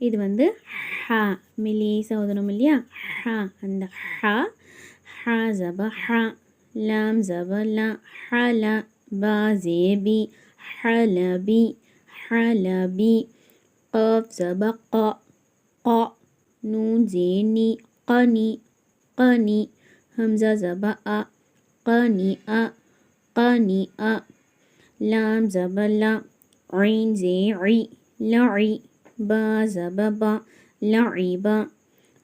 இது வந்து ஹா மெலிசா ஓதணும் இல்லையா ஹா அந்த ஹா ஹா ஜப ஹா லாம் ஜப லா ஹல பா ஜேபி ஹலபி ஹலபி قاف زب قا قا نون زيني قني قني همزة زب أ قني أ قني أ لام زب لا عين زي عي لعي பா ஜபபா லஇபா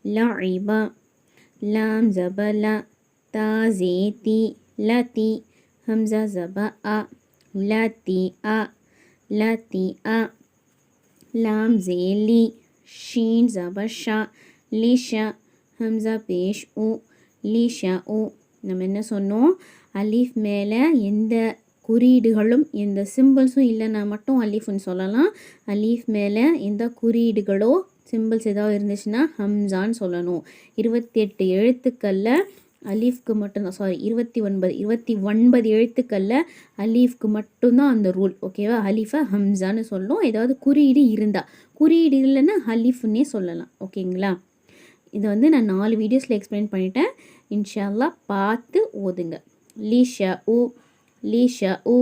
லஇபா லாம் ஜபல தா ஜேதி லதி ஹம்சா ஜப அ லதி அ லதி அ லாம் ஜேலி ஷீன் ஜப ஷா லிஷா ஹம்சா பேஷ் உ லிஷா உ நம்ம என்ன சொன்னோம் அலீஃப் மேலே எந்த குறியீடுகளும் எந்த சிம்பிள்ஸும் இல்லைன்னா மட்டும் அலீஃப்னு சொல்லலாம். அலீஃப் மேலே எந்த குறியீடுகளோ சிம்பிள்ஸ் ஏதாவது இருந்துச்சுன்னா ஹம்சான்னு சொல்லணும். இருபத்தி எட்டு எழுத்துக்களில் அலீஃப்க்கு மட்டும்தான் சாரி இருபத்தி ஒன்பது இருபத்தி ஒன்பது எழுத்துக்களில் அலீஃப்க்கு மட்டும்தான் அந்த ரூல் ஓகேவா அலீஃபை ஹம்சான்னு சொல்லணும் ஏதாவது குறியீடு இருந்தால் குறியீடு இல்லைன்னா அலீஃப்னே சொல்லலாம் ஓகேங்களா? இதை வந்து நான் நாலு வீடியோஸில் எக்ஸ்பிளைன் பண்ணிட்டேன். இன்ஷால்லா பார்த்து ஓதுங்க. லீஷா உ லீஷா உ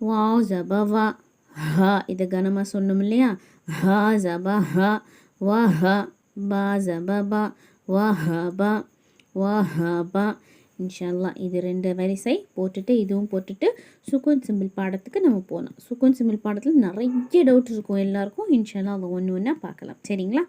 வா ஜபவா ஹ. இதை கனமாக சொன்னோம் இல்லையா? ஹா ஜப ஹ வா ஹ பா ஜப ஹ ப வ ஹ ப. இன்ஷால்லா இது ரெண்டு வரிசை போட்டுட்டு இதுவும் போட்டுட்டு சுக்குன் சிம்பிள் பாடத்துக்கு நம்ம போகலாம் சுக்குன் சிம்பிள் பாடத்தில் நிறைய டவுட் இருக்கும் எல்லாருக்கும். இன்ஷால்லா அதை ஒன்று ஒன்றா பார்க்கலாம். சரிங்களா?